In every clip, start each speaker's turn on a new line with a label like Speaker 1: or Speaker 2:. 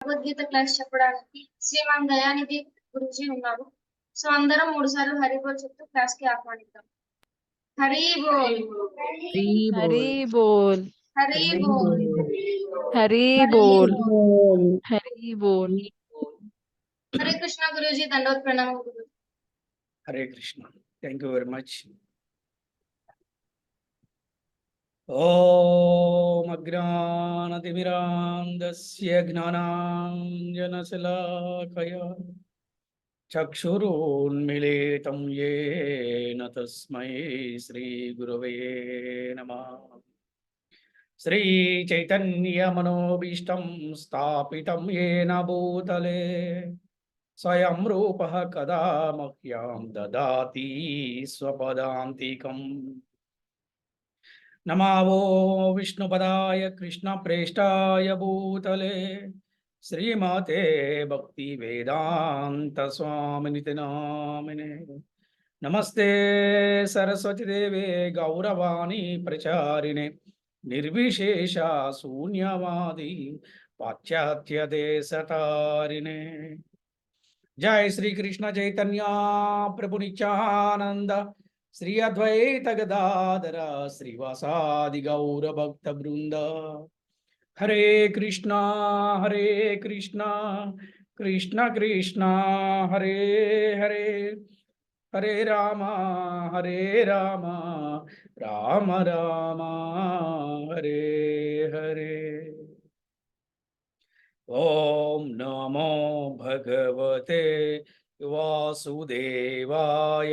Speaker 1: Bhagavad Gita class చెప్పడానికి శ్రీమాన్ దయానిధి గురుజీ ఉన్నారు. So అందరం మూడు సార్లు హరి బోల్ చెప్తూ క్లాస్కి ఆహ్వానిద్దాం. హరి బోల్.
Speaker 2: హరి బోల్.
Speaker 1: హరి బోల్.
Speaker 2: హరి బోల్. హరి బోల్.
Speaker 1: హరే కృష్ణ గురూజీ దండవత్ ప్రణామం Guru
Speaker 3: Hare Krishna. Thank you very much ॐमग्राणतिमिरान्दस्य ज्ञानाञ्जनशलाकया ये नस्म श्रीगुरव नम। श्रीचैतन्य मनोभीष्ट स्थापितं येन भूतले, स्वयं रूप कदा मह्यां ददाति स्वदाक నమావో విష్ణుపదాయ కృష్ణ ప్రేష్టాయ భూతలే. శ్రీమాతే భక్తి వేదాంత స్వామినితి నామినే నమస్తే సరస్వతి దేవే గౌరవాణి ప్రచారిణే. నిర్విశేష శూన్యవాది పాశ్చాత్య దేశతారిణే. జయ శ్రీకృష్ణ చైతన్య ప్రభు నిత్యానంద. శ్రీ అద్వైత గదాధర శ్రీవాసాది గౌర భక్త బృంద హరే కృష్ణ హరే కృష్ణ కృష్ణ కృష్ణ హరే హరే హరే రామ హరే రామ రామ రామ హరే హరే ఓం నమో భగవతే వాసుదేవాయ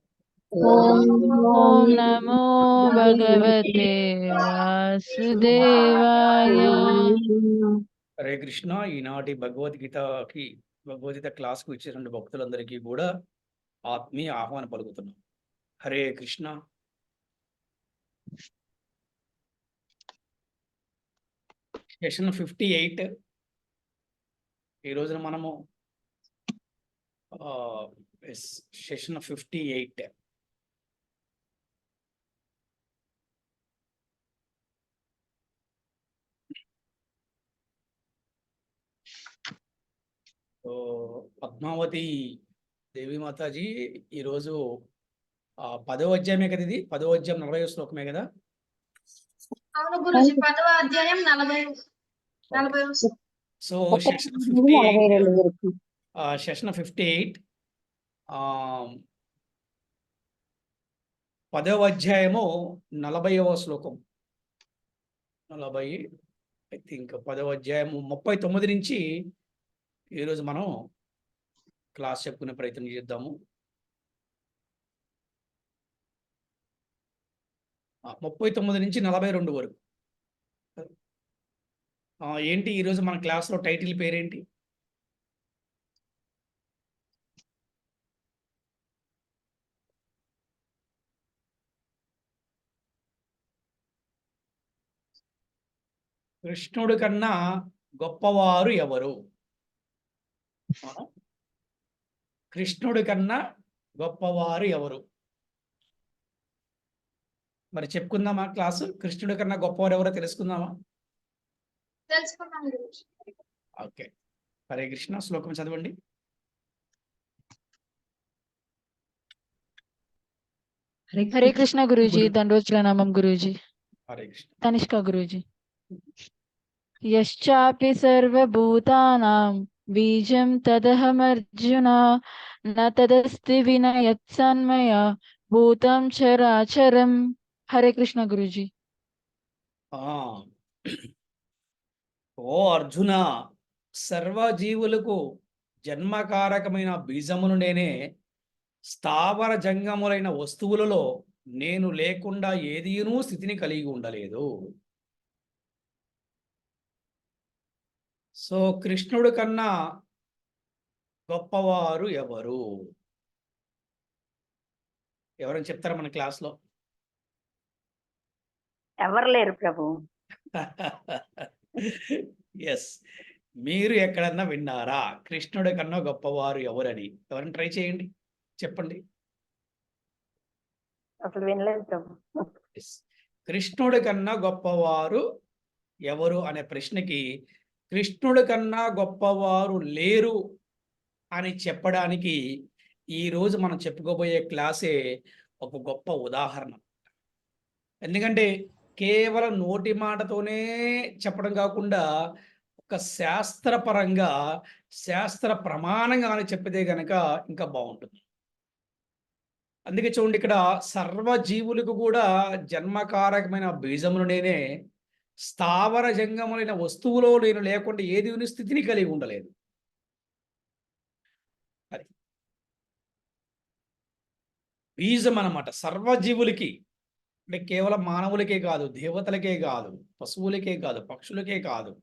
Speaker 2: ఓం నమో భగవతే వాసుదేవాయ.
Speaker 3: హరే కృష్ణ. ఈనాటి భగవద్గీతకి భగవద్గీత క్లాస్కు ఇచ్చే రెండు భక్తులందరికీ కూడా ఆత్మీయ ఆహ్వానం పలుకుతున్నాం. Hare Krishna. Session fifty eight. ఈ రోజున మనము session fifty eight. Padmavati Devi Mataji ఈరోజు ఆ, పదో అధ్యాయమే కదా ఇది? పదో అధ్యాయం నలభై శ్లోకమే కదా?
Speaker 1: అవును గురుజీ పదవ అధ్యాయం నలభై నలభై
Speaker 3: so session fifty eight session fifty eight. పదవ అధ్యాయము నలభైవ శ్లోకం. నలభై ఐ థింక్ పదవ అధ్యాయము ముప్పై తొమ్మిది నుంచి ఈరోజు మనం క్లాస్ చెప్పుకునే ప్రయత్నం చేద్దాము. ముప్పై తొమ్మిది నుంచి నలభై రెండు వరకు. ఏంటి ఈరోజు మన క్లాస్లో టైటిల్ పేరేంటి? కృష్ణుడి కన్నా గొప్పవారు ఎవరు? కృష్ణుడి కన్నా గొప్పవారు ఎవరు? మరి చెప్పుకుందామా క్లాసు? కృష్ణుడి కన్నా గొప్పవారు ఎవరో తెలుసుకుందామా? ఓకే. హరే కృష్ణ శ్లోకం చదవండి.
Speaker 2: హరే కృష్ణ. గురూజీ దండోత్ ప్రణామం గురూజీ.
Speaker 3: హరే కృష్ణ.
Speaker 2: తనిష్క గురూజీ. యశ్చాపి సర్వభూతానాం బీజం తదహమర్జున న తదస్తి వినయత్సన్మయ భూతం చరాచరం హరే కృష్ణ గురూజీ
Speaker 3: ఆ. ఓ అర్జున సర్వజీవులకు జన్మకారకమైన బీజమును నేనే స్థావర జంగములైన వస్తువులలో నేను లేకుండా ఏదీనూ స్థితిని కలిగి ఉండలేదు. సో కృష్ణుడు కన్నా గొప్పవారు ఎవరు? ఎవరైనా చెప్తారా మన క్లాస్లో?
Speaker 4: ఎవరు లేరు ప్రభు.
Speaker 3: ఎస్ మీరు ఎక్కడన్నా విన్నారా? కృష్ణుడి కన్నా గొప్పవారు ఎవరని? ఎవరైనా ట్రై చేయండి. చెప్పండి.
Speaker 4: అసలు వినలేదు ప్రభు.
Speaker 3: కృష్ణుడి కన్నా గొప్పవారు ఎవరు? అనే ప్రశ్నకి కృష్ణుడి కన్నా గొప్పవారు లేరు అని చెప్పడానికి ఈరోజు మనం చెప్పుకోబోయే క్లాసే ఒక గొప్ప ఉదాహరణ. ఎందుకంటే కేవలం నోటి మాటతోనే చెప్పడం కాకుండా ఒక శాస్త్రపరంగా శాస్త్ర ప్రమాణంగా అని చెప్పితే గనక ఇంకా బాగుంటుంది. అందుకే చూడండి ఇక్కడ సర్వజీవులకు కూడా జన్మకారకమైన బీజములు నేనే స్థావర జంగములైన వస్తువులో నేను లేకుండా ఏది స్థితిని కలిగి ఉండలేదు. అది బీజం అన్నమాట. సర్వజీవులకి అంటే కేవలం మానవులకే కాదు దేవతలకే కాదు పశువులకే కాదు పక్షులకే కాదు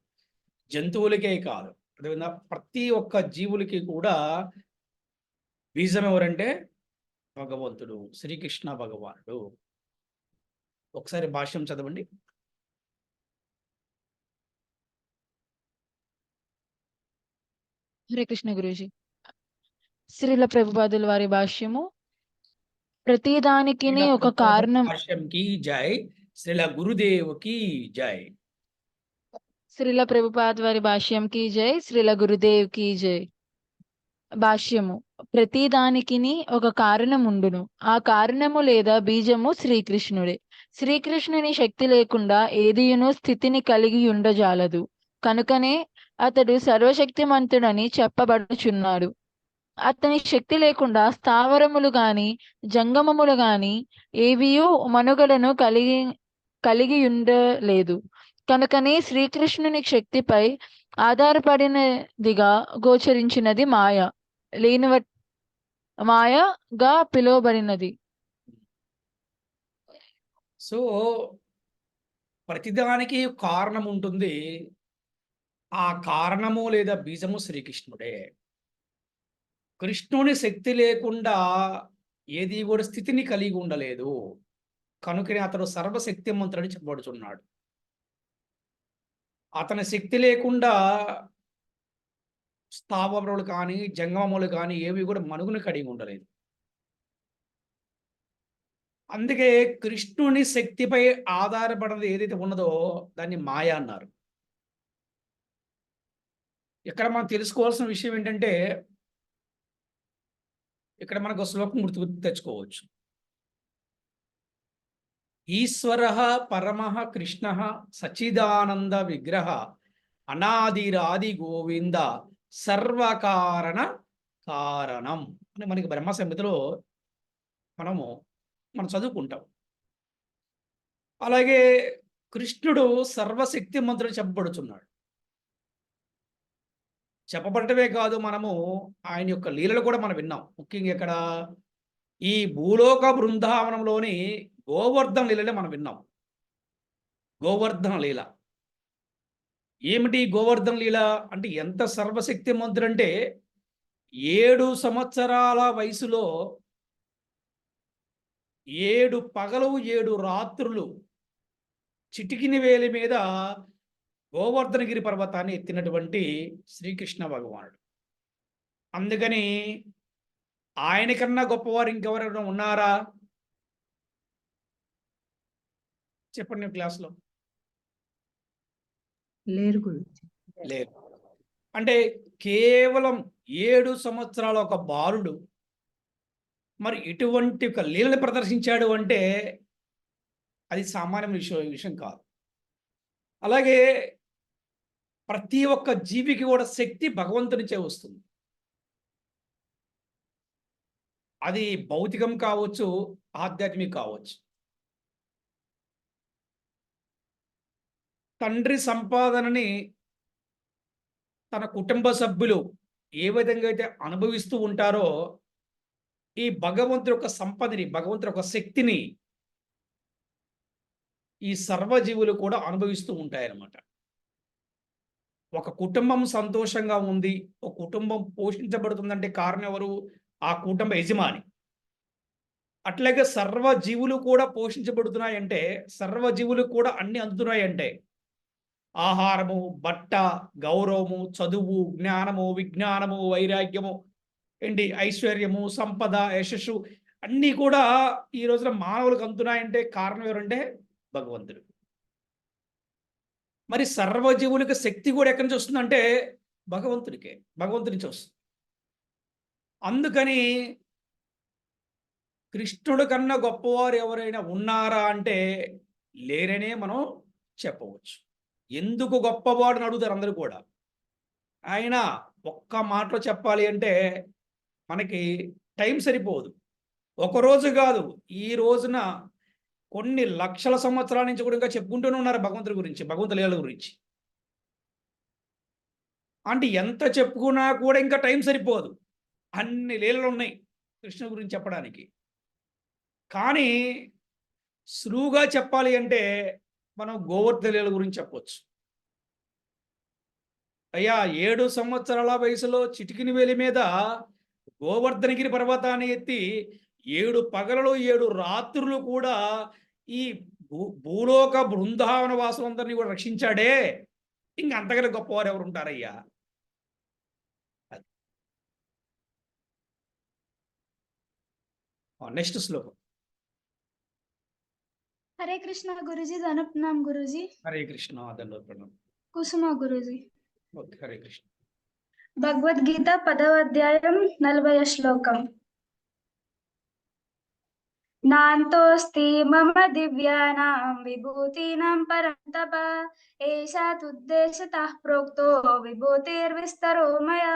Speaker 3: జంతువులకే కాదు. అదేవిధంగా ప్రతి ఒక్క జీవులకి కూడా బీజం ఎవరంటే? భగవంతుడు శ్రీకృష్ణ భగవానుడు. ఒకసారి భాష్యం చదవండి.
Speaker 2: హరే కృష్ణ గురూజీ. శ్రీల ప్రభుపాదుల వారి భాష్యము ప్రతిదానికి ఒక కారణం.
Speaker 3: జై శ్రీల గురుదేవ్కి జై.
Speaker 2: శ్రీల ప్రభుపాద్ వారి భాష్యం కి జై శ్రీల గురుదేవ్కి జై. భాష్యము ప్రతిదానికిని ఒక కారణం ఉండును. ఆ కారణము లేదా బీజము శ్రీకృష్ణుడే. శ్రీకృష్ణుని శక్తి లేకుండా ఏదియును స్థితిని కలిగి ఉండజాలదు. కనుకనే అతడు సర్వశక్తిమంతుడని చెప్పబడుచున్నాడు. అతని శక్తి లేకుండా స్థావరములు గాని జంగమములు గాని ఏవియూ మనుగడను కలిగి కలిగి ఉండలేదు కనుకనే శ్రీకృష్ణుని శక్తిపై ఆధారపడినదిగా గోచరించినది మాయ లేనివ మాయగా పిలువబడినది.
Speaker 3: సో ప్రతిదానికి కారణం ఉంటుంది ఆ కారణము లేదా బీజము శ్రీకృష్ణుడే. కృష్ణుని శక్తి లేకుండా ఏది కూడా స్థితిని కలిగి ఉండలేదు. కనుకనే అతడు సర్వశక్తిమంతుడని చెప్పబడుచున్నాడు. అతని శక్తి లేకుండా స్థావరములు కానీ జంగమములు కానీ ఏవి కూడా మనుగును కలిగి ఉండలేదు. అందుకే కృష్ణుని శక్తిపై ఆధారపడినది ఏదైతే ఉన్నదో దాన్ని మాయ అన్నారు. ఇక్కడ మనం తెలుసుకోవాల్సిన విషయం ఏంటంటే ఇక్కడ మనకు ఒక శ్లోకం గుర్తు గుర్తు తెచ్చుకోవచ్చు. ఈశ్వర పరమ కృష్ణ సచిదానంద విగ్రహ అనాదిరాది గోవింద సర్వకారణ కారణం అని మనకి బ్రహ్మ సంహితలో మనము మనం చదువుకుంటాం. అలాగే కృష్ణుడు సర్వశక్తి మంత్రుడు చెప్పబడుచున్నాడు చెప్పబడటమే కాదు మనము ఆయన యొక్క లీలలు కూడా మనం విన్నాం. ముఖ్యంగా ఇక్కడ ఈ భూలోక బృందావనంలోని గోవర్ధన లీలనే మనం విన్నాం. గోవర్ధన లీల. ఏమిటి గోవర్ధన లీల? అంటే ఎంత సర్వశక్తి మంత్రుడంటే ఏడు సంవత్సరాల వయసులో ఏడు పగలు ఏడు రాత్రులు చిటికిని వేలి మీద గోవర్ధనగిరి పర్వతాన్ని ఎత్తినటువంటి శ్రీకృష్ణ భగవానుడు. అందుకని ఆయన కన్నా గొప్పవారు ఇంకెవరైనా ఉన్నారా? చెప్పండి క్లాస్లో.
Speaker 5: లేరు
Speaker 3: లేదు అంటే కేవలం ఏడు సంవత్సరాల ఒక బాలుడు మరి ఇటువంటి ఒక లీలను ప్రదర్శించాడు అంటే అది సామాన్య విషయం విషయం కాదు. అలాగే ప్రతి ఒక్క జీవికి కూడా శక్తి భగవంతునిచే వస్తుంది. అది భౌతికం కావచ్చు ఆధ్యాత్మిక కావచ్చు. తండ్రి సంపాదనని తన కుటుంబ సభ్యులు ఏ విధంగా అయితే అనుభవిస్తూ ఉంటారో ఈ భగవంతుడి యొక్క సంపదని భగవంతుడి యొక్క శక్తిని ఈ సర్వజీవులు కూడా అనుభవిస్తూ ఉంటాయన్నమాట. ఒక కుటుంబం సంతోషంగా ఉంది ఒక కుటుంబం పోషించబడుతుందంటే కారణం ఎవరు? ఆ కుటుంబ యజమాని. అట్లాగే సర్వజీవులు కూడా పోషించబడుతున్నాయంటే సర్వజీవులు కూడా అన్ని అందుతున్నాయంటే ఆహారము బట్ట గౌరవము చదువు జ్ఞానము విజ్ఞానము వైరాగ్యము ఏంటి? ఐశ్వర్యము సంపద యశస్సు అన్నీ కూడా ఈ రోజున మానవులకు అందుతున్నాయంటే కారణం ఎవరంటే? భగవంతుడు. మరి సర్వజీవులకు శక్తి కూడా ఎక్కడి నుంచి వస్తుందంటే భగవంతుడికే భగవంతుడి నుంచి వస్తుంది. అందుకని కృష్ణుడి కన్నా గొప్పవారు ఎవరైనా ఉన్నారా అంటే లేరనే మనం చెప్పవచ్చు. ఎందుకు గొప్పవాడు అడుగుతారు అందరూ కూడా. ఆయన ఒక్క మాటలో చెప్పాలి అంటే మనకి టైం సరిపోదు. ఒక రోజు కాదు ఈ రోజున కొన్ని లక్షల సంవత్సరాల నుంచి కూడా ఇంకా చెప్పుకుంటూనే ఉన్నారు భగవంతుడి గురించి భగవంతు లీల గురించి. అంటే ఎంత చెప్పుకున్నా కూడా ఇంకా టైం సరిపోదు. అన్ని లీలలు ఉన్నాయి కృష్ణ గురించి చెప్పడానికి. కానీ సులువుగా చెప్పాలి అంటే మనం గోవర్ధన లీల గురించి చెప్పవచ్చు అయ్యా ఏడు సంవత్సరాల వయసులో చిటికిని వేలి మీద గోవర్ధనగిరి పర్వతాన్ని ఎత్తి ఏడు పగలలో ఏడు రాత్రులు కూడా ఈ భూ భూలోక బృందావన వాసులందరినీ కూడా రక్షించాడే. ఇంక అంతకన్నా గొప్పవారు ఎవరు ఉంటారయ్యా నెక్స్ట్ శ్లోకం.
Speaker 1: హరే కృష్ణ గురుజీ ధనప్నాం గురుజీ.
Speaker 3: హరే కృష్ణ ప్రణామం
Speaker 1: కుసుమ గురుజీ.
Speaker 3: ఓకే హరే కృష్ణ.
Speaker 1: భగవద్గీత పదవ అధ్యాయం నలభై శ్లోకం. నాంతోస్తి మమ దివ్యానాం విభూతీనాం పరంతప. ఏషాతుద్దేశతః ప్రోక్తో విభూతిర్విస్తరో మయా.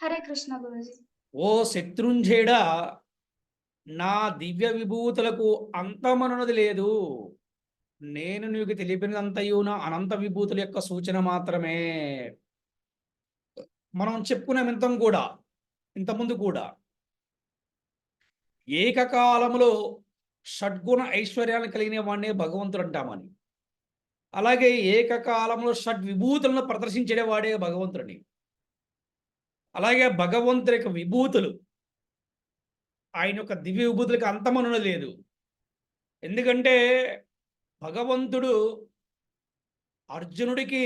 Speaker 1: హరే కృష్ణ గురుజీ.
Speaker 3: ఓ శత్రుంజేడా నా దివ్య విభూతులకు అంతమనున్నది లేదు. నేను నీకు తెలిపినదంతయు నా అనంత విభూతుల యొక్క సూచన మాత్రమే. మనం చెప్పుకున్నాం ఇంతం కూడా ఇంతకుముందు కూడా. ఏకకాలంలో షడ్గుణ ఐశ్వర్యాన్ని కలిగిన వాడినే భగవంతుడు అంటామని. అలాగే ఏకకాలంలో షడ్ విభూతులను ప్రదర్శించేవాడే భగవంతుడిని. అలాగే భగవంతుడి యొక్క విభూతులు ఆయన యొక్క దివ్య విభూతులకు అంతమనున లేదు. ఎందుకంటే భగవంతుడు అర్జునుడికి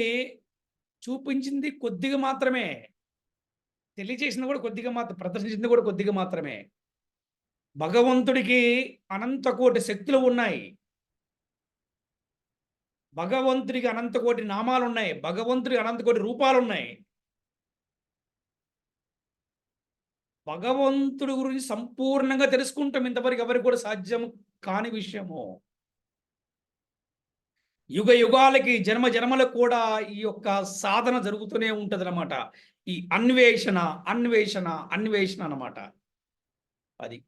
Speaker 3: చూపించింది కొద్దిగా మాత్రమే. తెలియజేసింది కూడా కొద్దిగా మాత్రం ప్రదర్శించింది కూడా కొద్దిగా మాత్రమే. భగవంతుడికి అనంతకోటి శక్తులు ఉన్నాయి. భగవంతుడికి అనంతకోటి నామాలు ఉన్నాయి భగవంతుడికి అనంతకోటి రూపాలు ఉన్నాయి భగవంతుడి గురించి సంపూర్ణంగా తెలుసుకుంటాం. ఇంతవరకు ఎవరికి కూడా సాధ్యం కాని విషయము. యుగ యుగాలకి జన్మ జన్మలకు కూడా ఈ యొక్క సాధన జరుగుతూనే ఉంటుంది అనమాట ఈ అన్వేషణ అన్వేషణ అన్వేషణ అన్నమాట. అది.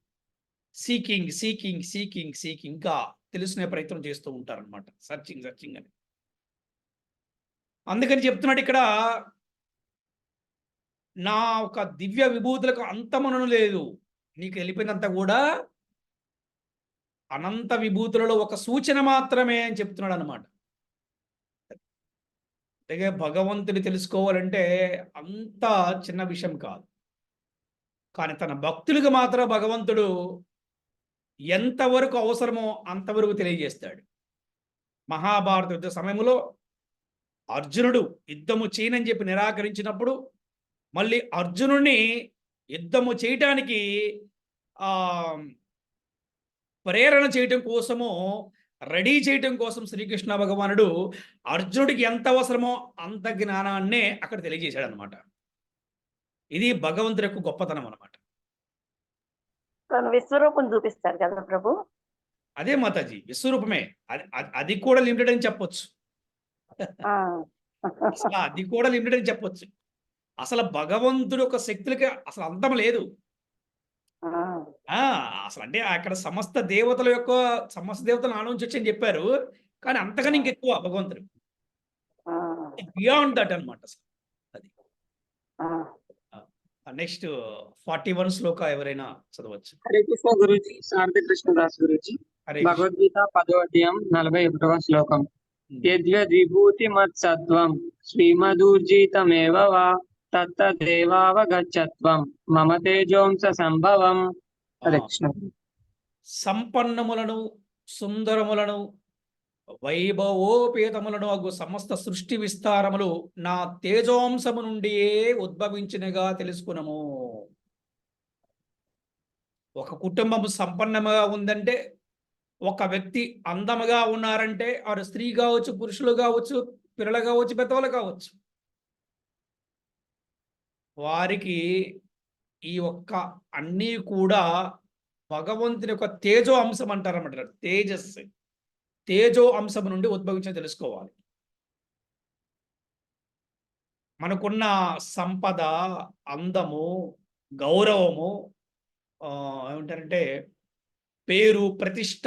Speaker 3: సీకింగ్ సీకింగ్ సీకింగ్ సీకింగ్ ఇంకా తెలుసుకునే ప్రయత్నం చేస్తూ ఉంటారనమాట సర్చింగ్ సర్చింగ్ అని. అందుకని చెప్తున్నాడు ఇక్కడ నా ఒక దివ్య విభూతులకు అంతమనను లేదు. నీకు వెళ్ళిపోయినంత కూడా అనంత విభూతులలో ఒక సూచన మాత్రమే అని చెప్తున్నాడు అనమాట అలాగే భగవంతుని తెలుసుకోవాలంటే అంత చిన్న విషయం కాదు. కానీ తన భక్తులకు మాత్రం భగవంతుడు ఎంతవరకు అవసరమో అంతవరకు తెలియజేస్తాడు. మహాభారత యుద్ధ సమయంలో అర్జునుడు యుద్ధము చేయనని చెప్పి నిరాకరించినప్పుడు మళ్ళీ అర్జునుడిని యుద్ధము చేయటానికి ప్రేరణ చేయటం కోసము రెడీ చేయటం కోసం శ్రీకృష్ణ భగవానుడు అర్జునుడికి ఎంత అవసరమో అంత జ్ఞానాన్నే అక్కడ తెలియజేశాడు అనమాట ఇది భగవంతుడి యొక్క గొప్పతనం అనమాట
Speaker 4: తను విశ్వరూపం చూపిస్తారు కదా ప్రభు?
Speaker 3: అదే మాతాజీ విశ్వరూపమే. అది అది- అది కూడా లిమిటెడ్ అని చెప్పొచ్చు. అసలు అది కూడా లిమిటెడ్ అని చెప్పొచ్చు. అసలు భగవంతుడి యొక్క శక్తులకి అసలు అంతం లేదు. అసలు అంటే అక్కడ సమస్త దేవతల యొక్క సమస్త దేవతలు నా నుంచి వచ్చి అని చెప్పారు. కానీ అంతకన్నా ఇంకెక్కువ భగవంతుడు. బియాండ్ దట్ అనమాట అసలు
Speaker 4: ఆ.
Speaker 3: నెక్స్ట్ ఫార్టీ వన్ శ్లోక ఎవరైనా చదవచ్చు.
Speaker 5: హరే కృష్ణ గురుజీ శారద కృష్ణదాస్ గురుజీ
Speaker 3: హరే కృష్ణ.
Speaker 5: భగవద్గీత పదో అధ్యాయం నలభై ఒకటవ శ్లోకం. యద్విభూతిమత్సత్వం శ్రీమదూర్జితమేవ వా తత్తదేవావగచ్చత్వం మమ తేజోంస సంభవం. కృష్ణ.
Speaker 3: సంపన్నములను సుందరములను వైభవోపేతములను అగు సమస్త సృష్టి విస్తారములు నా తేజోంశము నుండియే ఉద్భవించినగా తెలుసుకునము. ఒక కుటుంబం సంపన్నముగా ఉందంటే ఒక వ్యక్తి అందముగా ఉన్నారంటే వారు స్త్రీ కావచ్చు పురుషులు కావచ్చు పిల్లలు కావచ్చు పెద్దవాళ్ళు కావచ్చు. వారికి ఈ ఒక్క అన్నీ కూడా భగవంతుని యొక్క తేజో అంశం అంటారన్నమాట. తేజస్సు. తేజో అంశం నుండి ఉద్భవించిన తెలుసుకోవాలి. మనకున్న సంపద అందము గౌరవము ఏమంటారంటే పేరు ప్రతిష్ట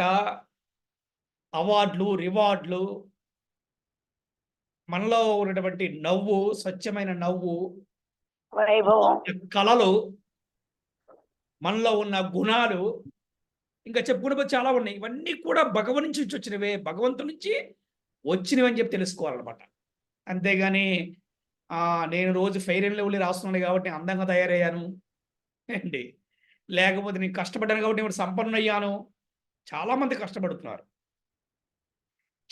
Speaker 3: అవార్డులు రివార్డులు మనలో ఉన్నటువంటి నవ్వు స్వచ్ఛమైన నవ్వు కళలు మనలో ఉన్న గుణాలు ఇంకా చెప్పుకునే చాలా ఉన్నాయి. ఇవన్నీ కూడా భగవన్ నుంచి వచ్చినవే. భగవంతు నుంచి వచ్చినవి అని చెప్పి తెలుసుకోవాలన్నమాట. అంతేగాని నేను రోజు ఫెయిర్ అండ్ లెవెల్ రాస్తున్నాను కాబట్టి అందంగా తయారయ్యాను. ఏంటి? లేకపోతే నేను కష్టపడ్డాను కాబట్టి నేను సంపన్న అయ్యాను. కష్టపడుతున్నారు.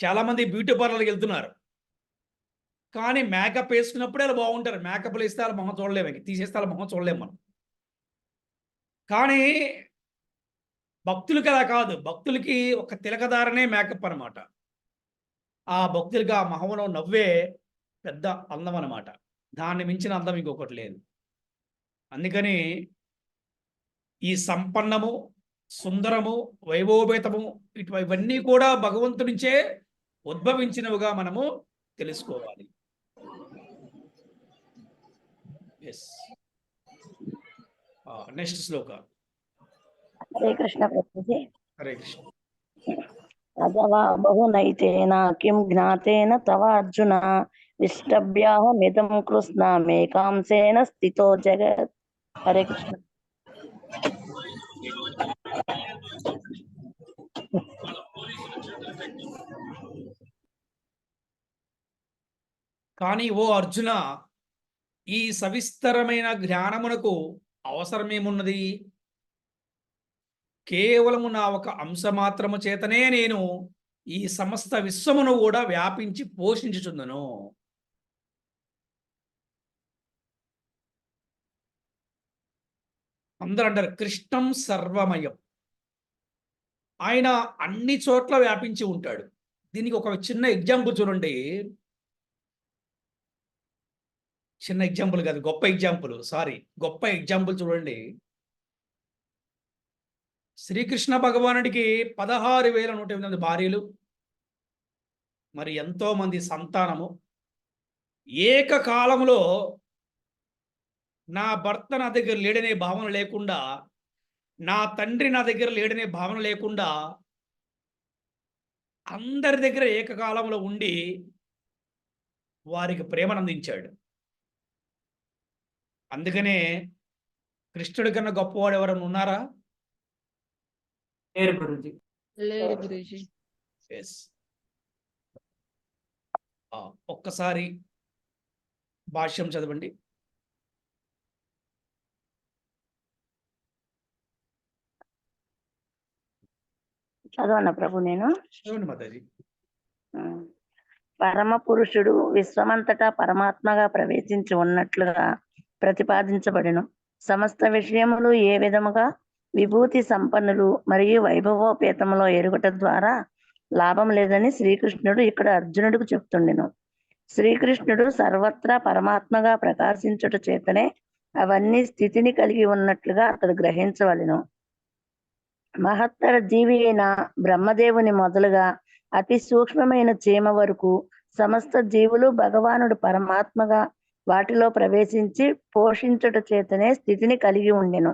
Speaker 3: చాలామంది బ్యూటీ పార్లర్కి వెళ్తున్నారు. కానీ మేకప్ వేసుకున్నప్పుడే అలా బాగుంటారు. మేకప్లు వేస్తే వాళ్ళ మొహం చూడలేము. తీసేస్తే వాళ్ళ మొహం చూడలేము మనం. కానీ భక్తులకి అలా కాదు భక్తులకి ఒక తిలకదారనే మేకప్ అనమాట ఆ భక్తులకి ఆ మొహంలో నవ్వే పెద్ద అందం అనమాట దాన్ని మించిన అందం ఇంకొకటి లేదు. అందుకని ఈ సంపన్నము సుందరము వైభోపేతము ఇటు ఇవన్నీ కూడా భగవంతుడి నుంచే ఉద్భవించినవిగా మనము తెలుసుకోవాలి. Yes next shloka.
Speaker 4: Hare Krishna Prabhuji
Speaker 3: Hare Krishna
Speaker 4: అథవా బహునైతేన కిం జ్ఞాతేన తవ అర్జున ఇష్టభ్యాహమిదం కృష్ణమేకాంశేన స్థితో జగత్ హరే కృష్ణ
Speaker 3: కానీ ఓ అర్జున ఈ సవిస్తరమైన జ్ఞానమునకు అవసరమేమున్నది? కేవలము నా ఒక అంశ మాత్రము చేతనే నేను ఈ సమస్త విశ్వమును కూడా వ్యాపించి పోషించుచుందను. అందరూ అంటారు కృష్ణం సర్వమయం. ఆయన అన్ని చోట్ల వ్యాపించి ఉంటాడు. దీనికి ఒక చిన్న ఎగ్జాంపుల్ చూడండి. చిన్న ఎగ్జాంపుల్ కాదు గొప్ప ఎగ్జాంపుల్ సారీ గొప్ప ఎగ్జాంపుల్ చూడండి. శ్రీకృష్ణ భగవానుడికి పదహారు వేల నూట ఎనిమిది భార్యలు. మరి ఎంతో మంది సంతానము. ఏకకాలంలో నా భర్త నా దగ్గర లేడనే భావన లేకుండా నా తండ్రి నా దగ్గర లేడనే భావన లేకుండా అందరి దగ్గర ఏకకాలంలో ఉండి వారికి ప్రేమను అందించాడు అందుకనే కృష్ణుడి కన్నా గొప్పవాడు ఎవరైనా ఉన్నారా? లేరు గురుజీ.
Speaker 2: లేరు గురూజీ.
Speaker 3: ఎస్ ఒక్కసారి భాష్యం చదవండి.
Speaker 4: చదవన్న ప్రభు నేను. పరమ పురుషుడు విశ్వమంతటా పరమాత్మగా ప్రవేశించి ఉన్నట్లుగా ప్రతిపాదించబడిను. సమస్త విషయములు ఏ విధముగా విభూతి సంపన్నులు మరియు వైభవోపేతంలో ఎరుగుట ద్వారా లాభం లేదని శ్రీకృష్ణుడు ఇక్కడ అర్జునుడికి చెప్తుండెను. శ్రీకృష్ణుడు సర్వత్రా పరమాత్మగా ప్రకాశించుట చేతనే అవన్నీ స్థితిని కలిగి ఉన్నట్లుగా అతడు గ్రహించవలెను. మహత్తర జీవి అయిన బ్రహ్మదేవుని మొదలుగా అతి సూక్ష్మమైన చీమ వరకు సమస్త జీవులు భగవానుడు పరమాత్మగా వాటిలో ప్రవేశించి పోషించుట చేతనే స్థితిని కలిగి ఉండెను.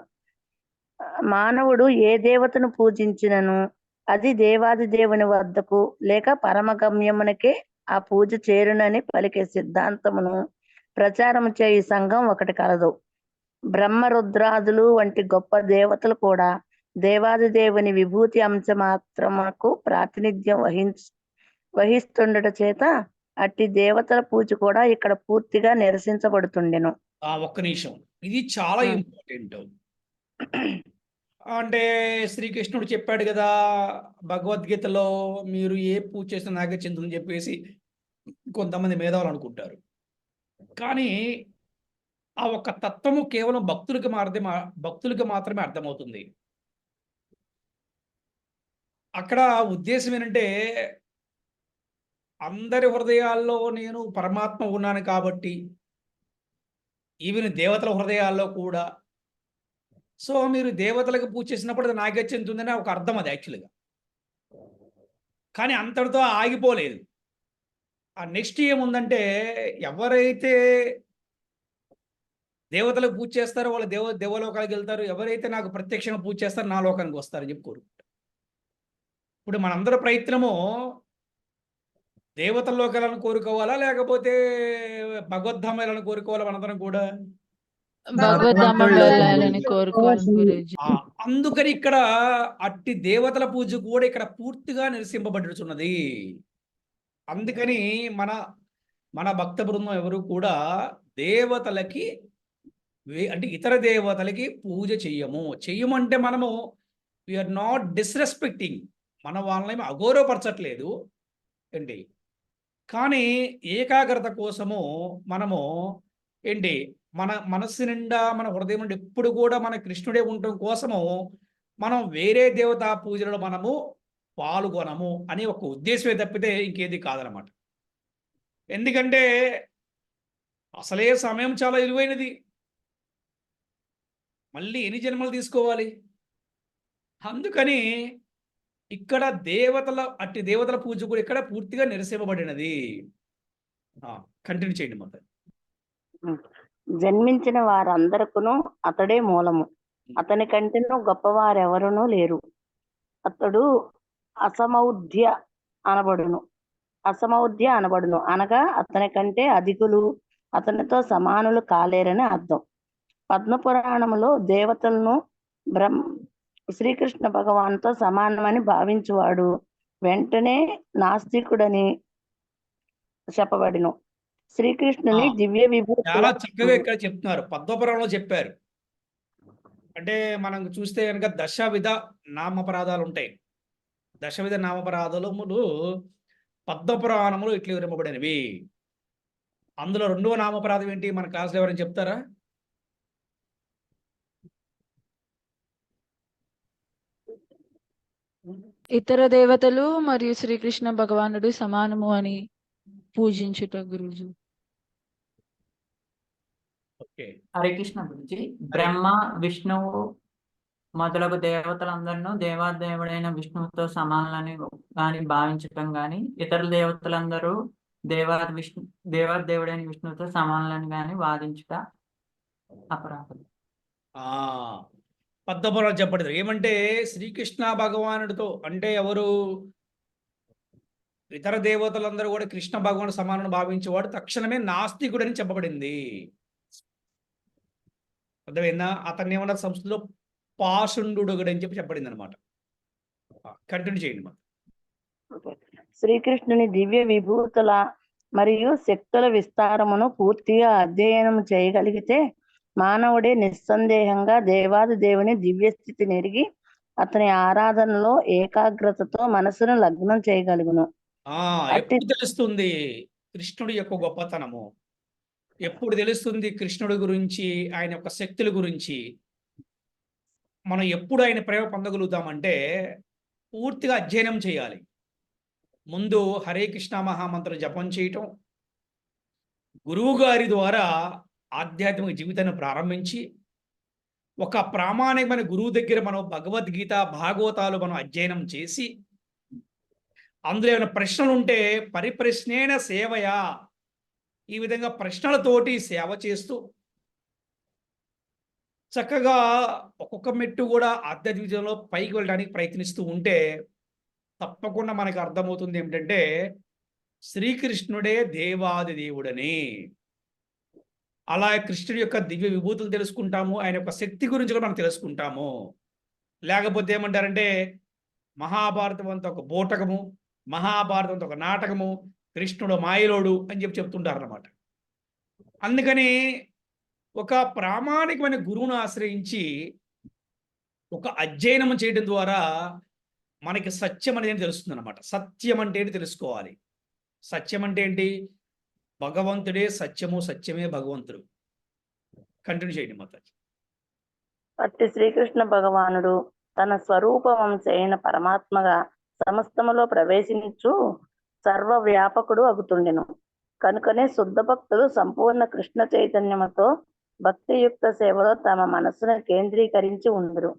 Speaker 4: మానవుడు ఏ దేవతను పూజించినను అది దేవాది దేవుని వద్దకు లేక పరమగమ్యమునకే ఆ పూజ చేరునని పలికే సిద్ధాంతమును ప్రచారం చేయి సంఘం ఒకటి కలదు. బ్రహ్మరుద్రాదులు వంటి గొప్ప దేవతలు కూడా దేవాది దేవుని విభూతి అంశ మాత్రమునకు ప్రాతినిధ్యం వహించ వహిస్తుండట చేత అట్టి దేవతల పూజ కూడా ఇక్కడ పూర్తిగా నిరసించబడుతుండెను.
Speaker 3: ఒక్క నిమిషం. ఇది చాలా. ఇంపార్టెంట్. అంటే శ్రీకృష్ణుడు చెప్పాడు కదా భగవద్గీతలో మీరు ఏ పూజ చేసిన నాకే చెందుని చెప్పేసి కొంతమంది మేధావులు అనుకుంటారు. కానీ ఆ ఒక్క తత్వము కేవలం భక్తులకి మాత్రమే భక్తులకి మాత్రమే అర్థమవుతుంది. అక్కడ ఉద్దేశం ఏంటంటే అందరి హృదయాల్లో నేను పరమాత్మ ఉన్నాను కాబట్టి ఈవెన్ దేవతల హృదయాల్లో కూడా సో మీరు దేవతలకు పూజ చేసినప్పుడు అది నాకే చెందుతుందని ఒక అర్థం అది యాక్చువల్గా కానీ అంతటితో ఆగిపోలేదు. ఆ నెక్స్ట్ ఏముందంటే ఎవరైతే దేవతలకు పూజ చేస్తారో వాళ్ళు దేవ దేవలోకాలకు వెళ్తారు ఎవరైతే నాకు ప్రత్యక్షంగా పూజ చేస్తారో నా లోకానికి వస్తారని చెప్పి కోరుకుంటారు ఇప్పుడు మనందరి ప్రయత్నము దేవతల లోకాలను కోరుకోవాలా లేకపోతే భగవద్ధామాలను కోరుకోవాలా మనందరం కూడా? అందుకని ఇక్కడ అట్టి దేవతల పూజ కూడా ఇక్కడ పూర్తిగా నిరసింపబడుచున్నది. అందుకని మన మన భక్త బృందం ఎవరు కూడా దేవతలకి అంటే ఇతర దేవతలకి పూజ చెయ్యము. చెయ్యమంటే మనము వీఆర్ నాట్ డిస్రెస్పెక్టింగ్ మన వాళ్ళని అగౌరవపరచట్లేదు. ఏంటి? కానీ ఏకాగ్రత కోసము మనము ఏంటి మన మనస్సు నిండా మన హృదయం నుండి ఎప్పుడు కూడా మన కృష్ణుడే ఉండటం కోసము మనం వేరే దేవతా పూజలలో మనము పాల్గొనము అనే ఒక ఉద్దేశమే తప్పితే ఇంకేది కాదనమాట. ఎందుకంటే అసలే సమయం చాలా విలువైనది. మళ్ళీ ఎన్ని జన్మలు తీసుకోవాలి? అందుకని ఇక్కడ దేవతల అట్టి దేవతల పూజ కూడా ఇక్కడ పూర్తిగా నిరసింపబడినది కంటిన్యూ చేయండి మొత్తం.
Speaker 4: జన్మించిన వారందరకును అతడే మూలము. అతని కంటేనూ గొప్పవారెవరునూ లేరు. అతడు అసమౌధ్య అనబడును. అసమౌధ్య అనబడును. అనగా అతని కంటే అధికులు అతనితో సమానులు కాలేరని అర్థం. పద్మపురాణములో దేవతలను బ్రహ్మ శ్రీకృష్ణ భగవాన్తో సమానమని భావించువాడు. వెంటనే నాస్తికుడని చెప్పబడిను. శ్రీకృష్ణుని. దివ్య విభూతి
Speaker 3: చాలా చక్కగా ఇక్కడ చెప్తున్నారు. పద్మపురాణంలో చెప్పారు. అంటే మనం చూస్తే కనుక దశవిధ నామపరాధాలు ఉంటాయి. దశవిధ నామపరాధములు పద్మపురాణములు ఇట్లా వివరింపబడినవి. అందులో రెండవ నామపరాధం ఏంటి? మన క్లాస్లో ఎవరైనా చెప్తారా?
Speaker 2: ఇతర దేవతలు మరియు శ్రీకృష్ణ భగవానుడు సమానము అని పూజించుట గురుజు.
Speaker 3: ఓకే.
Speaker 6: హరే కృష్ణ గురుజీ. బ్రహ్మ విష్ణువు మొదలగు దేవతలందరినూ దేవాదేవుడైన విష్ణువుతో సమానులని గాని భావించటం గాని ఇతర దేవతలందరూ దేవా విష్ణు దేవాదేవుడైన విష్ణువుతో సమానులని గాని వాదించుట అపరాధం.
Speaker 3: ఆ పద్మపురాణం చెప్పలేదు ఏమంటే శ్రీకృష్ణ భగవానుడితో అంటే ఎవరు ఇతర దేవతలందరూ కూడా కృష్ణ భగవాను సమానం భావించేవాడు తక్షణమే నాస్తికుడని చెప్పబడింది. అర్థమైందా? అతన్ని ఏమన్నా సంస్థలో పాషుండు అని చెప్పి చెప్పబడింది అనమాట కంటిన్యూ చేయండి
Speaker 4: శ్రీకృష్ణుని దివ్య విభూతుల మరియు శక్తుల విస్తారమును పూర్తిగా అధ్యయనం చేయగలిగితే మానవుడే నిస్సందేహంగా దేవాది దేవుని దివ్య స్థితిని ఎరిగి అతని ఆరాధనలో ఏకాగ్రతతో మనసును లగ్నం చేయగలుగును.
Speaker 3: ఆ ఎప్పుడు తెలుస్తుంది కృష్ణుడి యొక్క గొప్పతనము? ఎప్పుడు తెలుస్తుంది కృష్ణుడి గురించి ఆయన యొక్క శక్తుల గురించి? మనం ఎప్పుడు ఆయన ప్రేమ పొందగలుగుతామంటే పూర్తిగా అధ్యయనం చేయాలి. ముందు హరే కృష్ణ మహామంత్రం జపం చేయటం గురువు గారి ద్వారా ఆధ్యాత్మిక జీవితాన్ని ప్రారంభించి ఒక ప్రామాణికమైన గురువు దగ్గర మనం భగవద్గీత భాగవతాలు మనం అధ్యయనం చేసి అందులో ఏమైనా ప్రశ్నలు ఉంటే పరిప్రశ్నేన సేవయా. ఈ విధంగా ప్రశ్నలతోటి సేవ చేస్తూ చక్కగా ఒక్కొక్క మెట్టు కూడా ఆధ్యాత్మిక జీవితంలో పైకి వెళ్ళడానికి ప్రయత్నిస్తూ ఉంటే తప్పకుండా మనకు అర్థమవుతుంది ఏమిటంటే శ్రీకృష్ణుడే దేవాది దేవుడని. అలా కృష్ణుడి యొక్క దివ్య విభూతులు తెలుసుకుంటాము ఆయన యొక్క శక్తి గురించి కూడా మనం తెలుసుకుంటాము. లేకపోతే ఏమంటారంటే మహాభారతం అంత ఒక బోటకము. మహాభారతంతో ఒక నాటకము కృష్ణుడు మాయలోడు అని చెప్పి చెప్తుంటారు అన్నమాట అందుకని ఒక ప్రామాణికమైన గురువును ఆశ్రయించి ఒక అధ్యయనం చేయడం ద్వారా మనకి సత్యం అనేది తెలుస్తుంది అనమాట సత్యం అంటే ఏంటి తెలుసుకోవాలి. సత్యం అంటే ఏంటి? భగవంతుడే సత్యము సత్యమే భగవంతుడు. కంటిన్యూ చేయండి మాతాజీ.
Speaker 4: అట్టి శ్రీకృష్ణ భగవానుడు తన స్వరూపవంశైన పరమాత్మగా సమస్తములో ప్రవేశించు సర్వ వ్యాపకుడు అగుతుండెను. కనుకనే శుద్ధ భక్తులు సంపూర్ణ కృష్ణ చైతన్యముతో భక్తియుక్త సేవలో తమ మనస్సును కేంద్రీకరించి ఉందరు.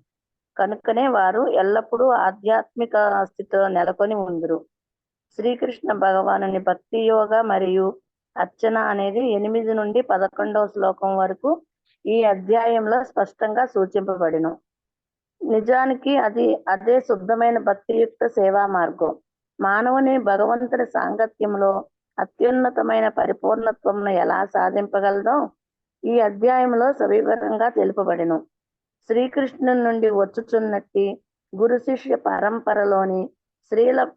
Speaker 4: కనుకనే వారు ఎల్లప్పుడూ ఆధ్యాత్మిక స్థితిలో నెలకొని ఉందరు. శ్రీకృష్ణ భగవానుని భక్తి యోగ మరియు అర్చన అనేది ఎనిమిది నుండి పదకొండవ శ్లోకం వరకు ఈ అధ్యాయంలో స్పష్టంగా సూచింపబడిను. నిజానికి అది అదే శుద్ధమైన భక్తియుక్త సేవా మార్గం. మానవుని భగవంతుని సాంగత్యంలో అత్యున్నతమైన పరిపూర్ణత్వంను ఎలా సాధింపగలదో ఈ అధ్యాయంలో సవివరంగా తెలుపబడిను. శ్రీకృష్ణుని నుండి వచ్చుచున్నట్టి గురు శిష్య పరంపరలోని శ్రీల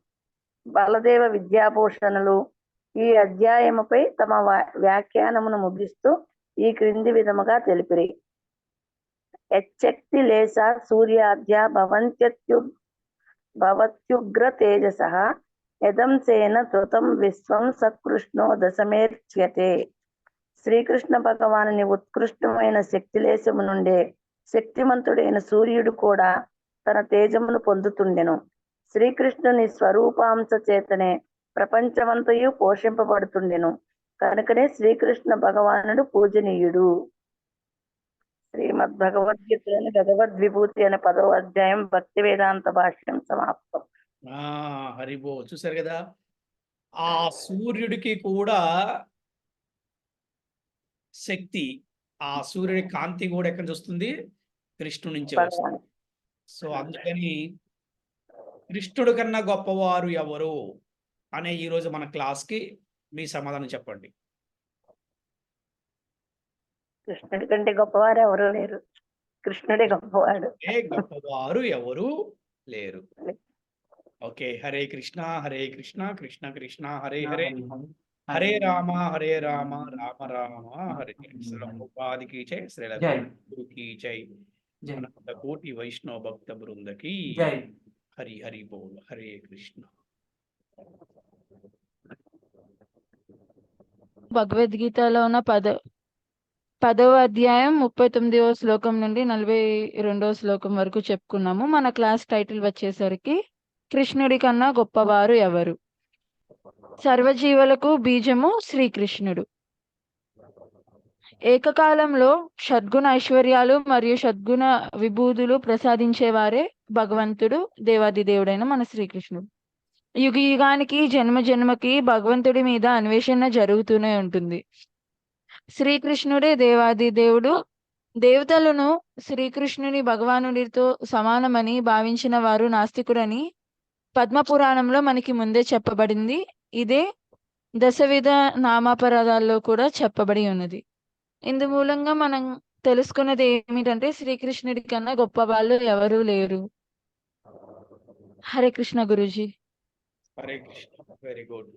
Speaker 4: బలదేవ విద్యాభూషణులు ఈ అధ్యాయముపై తమ వా- వ్యాఖ్యానమును ముగిస్తూ ఈ క్రింది విధముగా తెలిపిరి. యచ్చక్తి లేస సూర్యాద్య భవంత్యత్యు భవత్యుగ్ర తేజస యదంసేన ధృతం విశ్వం సకృష్ణో దశమేర్చ్యతే. శ్రీకృష్ణ భగవానుని ఉత్కృష్టమైన శక్తిలేశము నుండే శక్తిమంతుడైన సూర్యుడు కూడా తన తేజమును పొందుతుండెను. శ్రీకృష్ణుని స్వరూపాంశ చేతనే ప్రపంచమంతయు పోషింపబడుతుండెను. కనుకనే శ్రీకృష్ణ భగవానుడు పూజనీయుడు. శ్రీమద్ భగవద్గీతలోని భగవద్ విభూతి అనే పదవ అధ్యాయం భక్తి వేదాంత భాష్యం సమాప్తం.
Speaker 3: ఆ హరిబో చూసారు కదా? ఆ సూర్యుడికి కూడా శక్తి ఆ సూర్యుడి కాంతి కూడా ఎక్కడి నుంచి వస్తుంది? కృష్ణుడి నుంచి వస్తుంది. సో అందుకని కృష్ణుడి కన్నా గొప్పవారు ఎవరు? అనే ఈరోజు మన క్లాస్కి మీ సమాధానం చెప్పండి.
Speaker 4: కృష్ణుడి కంటే గొప్పవారు ఎవరు లేరు. కృష్ణుడే గొప్పవాడు.
Speaker 3: గొప్పవారు ఎవరు లేరు. ఓకే హరే కృష్ణ హరే కృష్ణ కృష్ణ కృష్ణ హరే హరే హరే రామ. హరే రామ రామ రామ హరే శ్రీపాదికి జై శ్రీల
Speaker 6: జై.
Speaker 3: గురుకి జై. కోటి వైష్ణవ భక్త బృందకి హరి హరి బోల్ హరే కృష్ణ.
Speaker 2: భగవద్గీతలో ఉన్న పద పదవ అధ్యాయం ముప్పై తొమ్మిదవ శ్లోకం నుండి నలభై రెండవ శ్లోకం వరకు చెప్పుకున్నాము. మన క్లాస్ టైటిల్ వచ్చేసరికి కృష్ణుడి కన్నా గొప్పవారు ఎవరు? సర్వజీవులకు బీజము శ్రీకృష్ణుడు. ఏకకాలంలో షడ్గుణ ఐశ్వర్యాలు మరియు షడ్గుణ విభూతులు ప్రసాదించేవారే భగవంతుడు దేవాది దేవుడైన మన శ్రీకృష్ణుడు. యుగ యుగానికి జన్మ జన్మకి భగవంతుడి మీద అన్వేషణ జరుగుతూనే ఉంటుంది. శ్రీకృష్ణుడే దేవాది దేవుడు. దేవతలను శ్రీకృష్ణుని భగవానుడితో సమానమని భావించిన వారు నాస్తికుడని పద్మపురాణంలో మనకి ముందే చెప్పబడింది. ఇదే దశవిధ నామాపరాధాల్లో కూడా చెప్పబడి ఉన్నది. ఇందు మూలంగా మనం తెలుసుకున్నది ఏమిటంటే శ్రీకృష్ణుడి కన్నా గొప్ప వాళ్ళు ఎవరూ లేరు. హరే కృష్ణ గురూజీ.
Speaker 3: హరే కృష్ణ. Very good